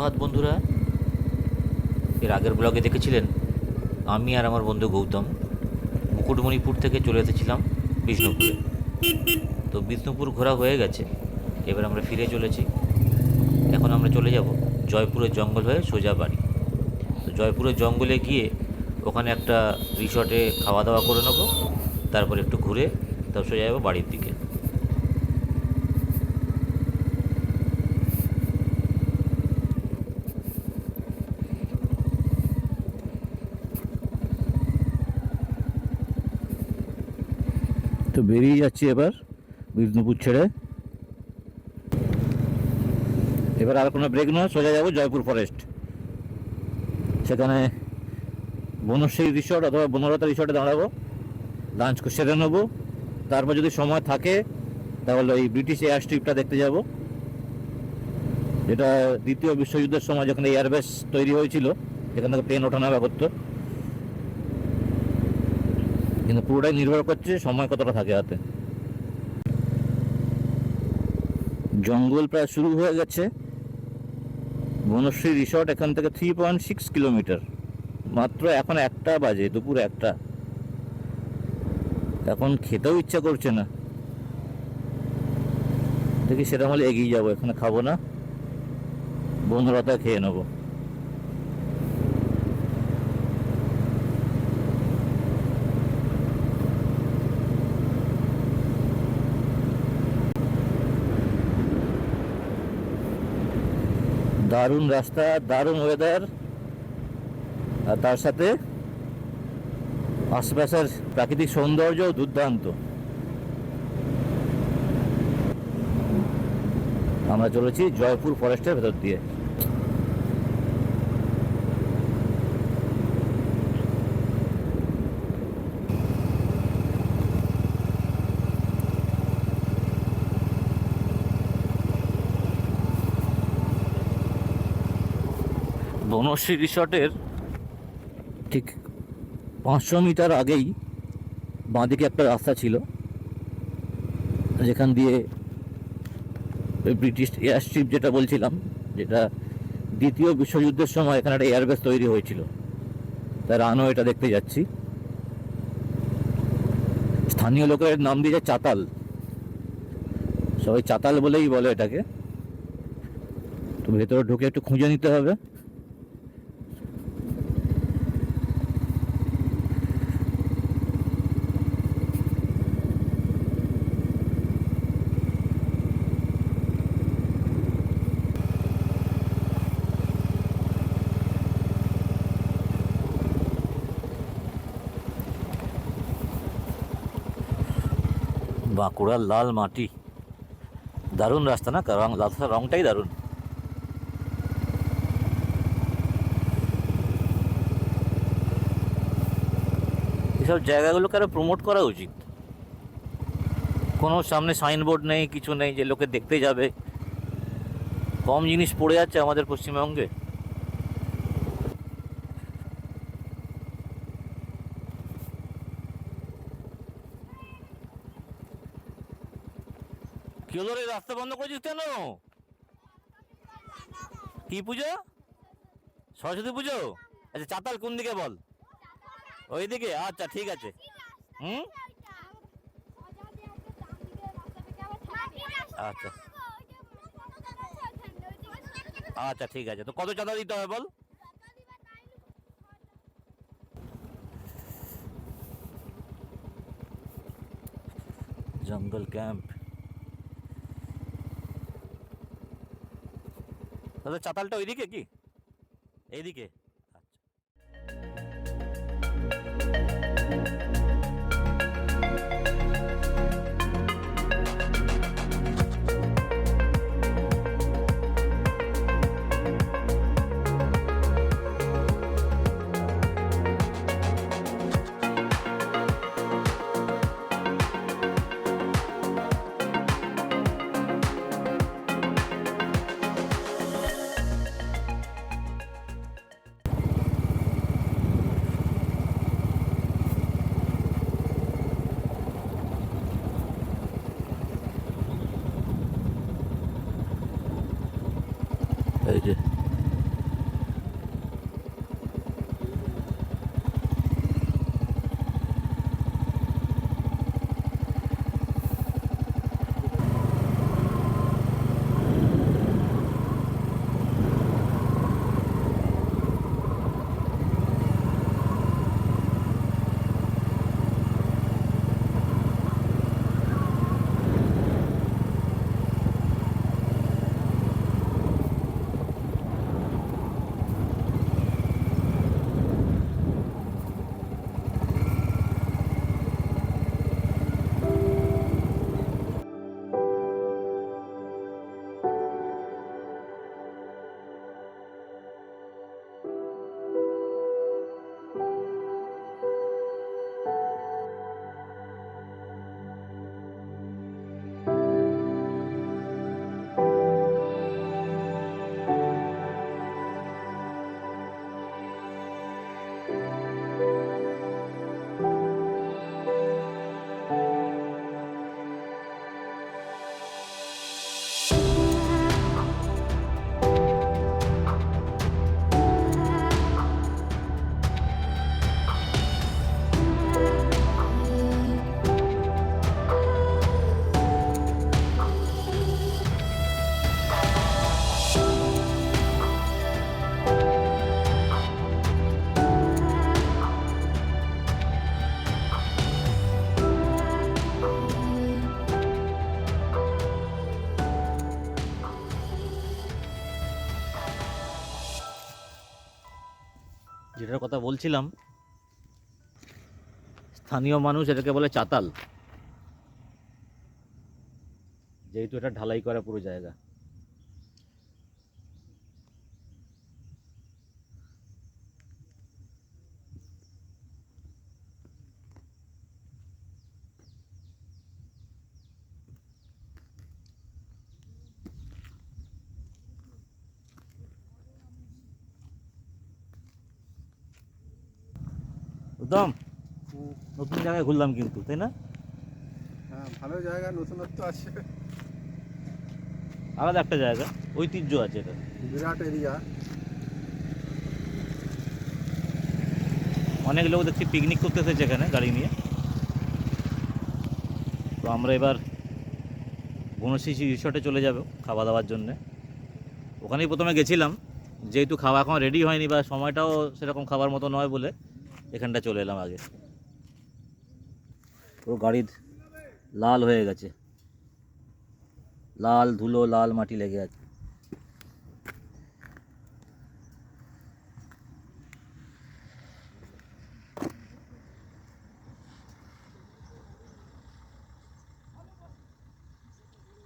সুপ্রভাত বন্ধুরা। এর আগের ব্লগে দেখেছিলেন, আমি আর আমার বন্ধু গৌতম মুকুটমণিপুর থেকে চলে এসেছিলাম বিষ্ণুপুরে। তো বিষ্ণুপুর ঘোরা হয়ে গেছে। এবার আমরা ফিরে চলেছি। এখন আমরা চলে যাব জয়পুরের জঙ্গল হয়ে সোজা বাড়ি। তো জয়পুরের জঙ্গলে গিয়ে ওখানে একটা রিসর্টে খাওয়া দাওয়া করে নেব, তারপর একটু ঘুরে তারপর সোজা যাব বাড়ির দিকে। তো বেরিয়ে যাচ্ছি এবার বিষ্ণুপুর ছেড়ে। এবার আর কোনো ব্রেক নয়, সোজা যাব জয়পুর ফরেস্ট সেখানে বনশ্রী রিসর্ট অথবা বনলতা রিসর্টে দাঁড়াবো। লাঞ্চ সেরে নেব। তারপর যদি সময় থাকে, তাহলে ওই ব্রিটিশ এয়ার স্ট্রিপটা দেখতে যাব। যেটা দ্বিতীয় বিশ্বযুদ্ধের সময় যখন এয়ারবেস তৈরি হয়েছিল, সেখান থেকে প্লেন ওঠানামা করতো কিন্তু পুরোটাই নির্ভর করছে সময় কতটা থাকে হাতে। জঙ্গল প্রায় শুরু হয়ে গেছে। বনশ্রী রিসর্ট এখান থেকে থ্রি পয়েন্ট সিক্স কিলোমিটার মাত্র এখন একটা বাজে, দুপুর একটা। এখন খেতেও ইচ্ছা করছে না। দেখি সেটা হলে এগিয়ে যাব, এখানে খাব না। বন্ধুরতা খেয়ে নেব। দারুণ রাস্তা, দারুণ ওয়েদার আর তার সাথে আশপাশের প্রাকৃতিক সৌন্দর্য দুর্দান্ত। আমরা চলেছি জয়পুর ফরেস্টের ভেতর দিয়ে। বনশ্রী রিসর্টের ঠিক পাঁচশো মিটার আগেই বাঁদিকে একটা রাস্তা ছিল, যেখান দিয়ে ওই ব্রিটিশ এয়ার স্ট্রিপ যেটা বলছিলাম, যেটা দ্বিতীয় বিশ্বযুদ্ধের সময় এখানে একটা এয়ারবেস তৈরি হয়েছিল। আনো এটা দেখতে যাচ্ছি। স্থানীয় লোকের নাম দিয়েছে চাতাল। সবাই চাতাল বলেই বলে এটাকে। তো ভেতরে ঢুকে একটু খুঁজে নিতে হবে। বাঁকুড়ার লাল মাটি। দারুণ রাস্তা না? রং রাস্তার রংটাই দারুণ। এসব জায়গাগুলোকে আরও প্রমোট করা উচিত। কোনো সামনে সাইনবোর্ড নেই, কিছু নেই, যে লোকে দেখতে যাবে। কম জিনিস পড়ে যাচ্ছে আমাদের পশ্চিমবঙ্গে। কি হলো রে রাস্তা বন্ধ করেছিস কেন? কি পুজো? সরস্বতী পুজো? আচ্ছা চাতাল কোন দিকে বল? ওই দিকে আচ্ছা ঠিক আছে। হুম? আচ্ছা। আচ্ছা ঠিক আছে। তো কত চাঁদা দিতে হবে বল? জঙ্গল ক্যাম্প। দাদা চাতালটা ওইদিকে কি? এইদিকে। আচ্ছা। বলছিলাম স্থানীয় মানুষ এটাকে বলে চাতাল। যেহেতু এটা ঢালাই করা পুরো জায়গা। হুম, নতুন জায়গায় ঘুরলাম কিন্তু তাই না? হ্যাঁ ভালো জায়গা নতুনত্ব আছে। আলাদা একটা জায়গা ঐতিহ্য আছে এটা। বিরাট এরিয়া। অনেক লোক দেখছি পিকনিক করতে এসেছে এখানে গাড়ি নিয়ে। তো আমরা এবার বনশিশি রিসর্টে চলে যাব খাওয়া দাওয়ার জন্যে। ওখানেই প্রথমে গেছিলাম যেহেতু খাওয়া এখন রেডি হয়নি বা সময়টাও সেরকম খাবার মতো নয় বলে। এখানটা চলে এলাম আগে। পুরো গাড়ির লাল হয়ে গেছে। লাল ধুলো, লাল মাটি লেগে আছে।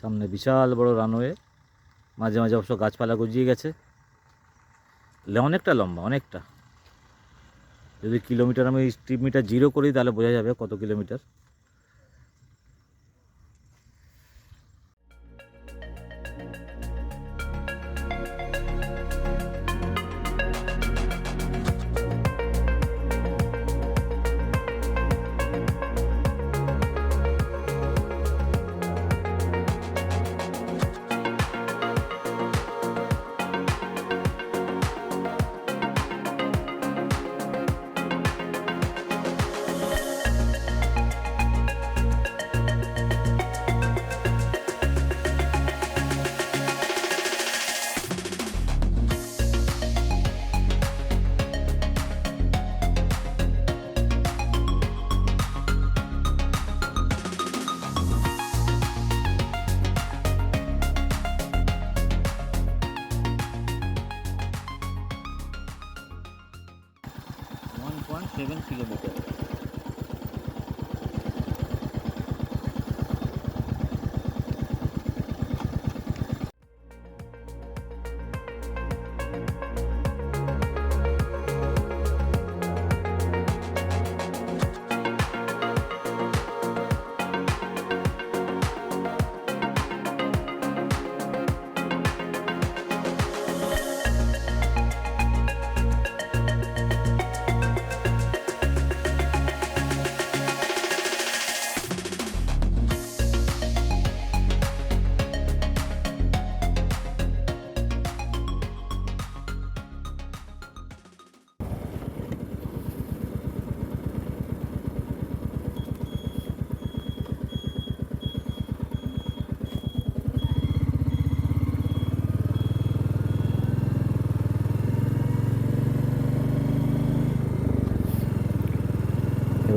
সামনে বিশাল বড় রানওয়ে। মাঝে মাঝে অবশ্য গাছপালা গজিয়ে গেছে। অনেকটা লম্বা, অনেকটা। যদি কিলোমিটার আমি স্ট্রিপ মিটার জিরো করি তাহলে বোঝা যাবে কত কিলোমিটার।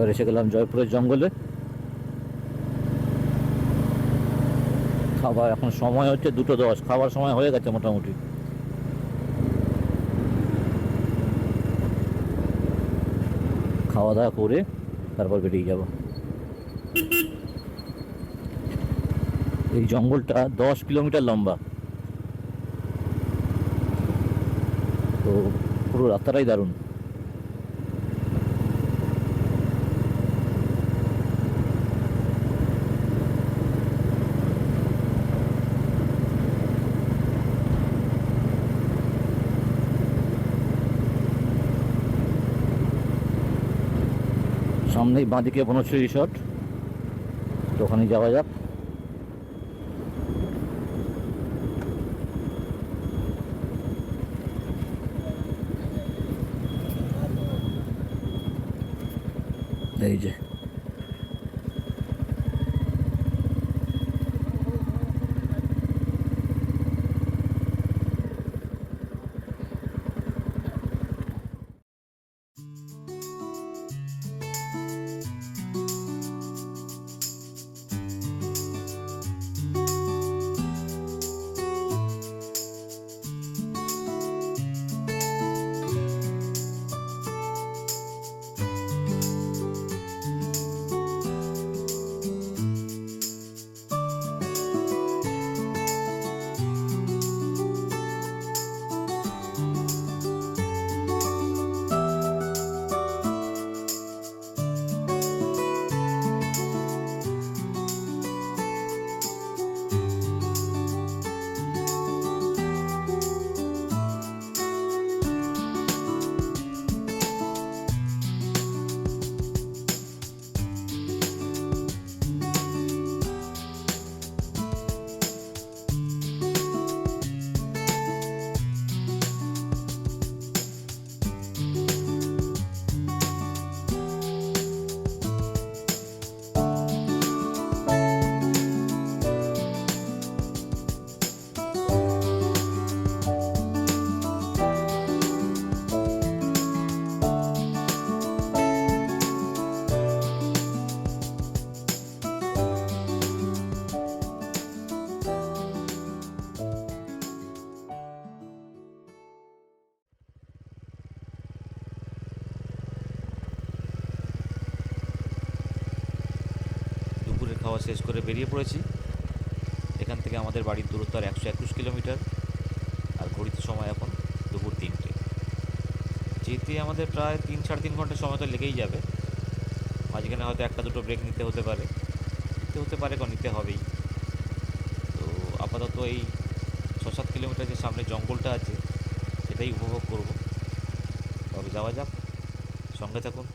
এবার এসে গেলাম জয়পুরের জঙ্গলে। খাবার এখন সময় হচ্ছে দুটো দশ, খাবার সময় হয়ে গেছে মোটামুটি। খাওয়া দাওয়া করে তারপর বেরিয়ে যাব। এই জঙ্গলটা দশ কিলোমিটার লম্বা। তো পুরো রাস্তাটাই দারুণ। সামনেই বাঁদিকে বনশ্রী রিসর্ট। তো ওখানে যাওয়া যাক। এই যে। খাওয়া শেষ করে বেরিয়ে পড়েছি। এখান থেকে আমাদের বাড়ির দূরত্ব আর একশো একুশ কিলোমিটার। আর ঘড়িতে সময় এখন দুপুর তিনটে। যেতে আমাদের প্রায় তিন, সাড়ে তিন ঘণ্টা সময় তো লেগেই যাবে। মাঝখানে হয়তো একটা দুটো ব্রেক নিতে হতে পারে। নিতে হতে পারে কারণ নিতে হবেই। তো আপাতত এই ছ সাত কিলোমিটার যে সামনে জঙ্গলটা আছে, সেটাই উপভোগ করব। তবে যাওয়া যাক। সঙ্গে থাকুন।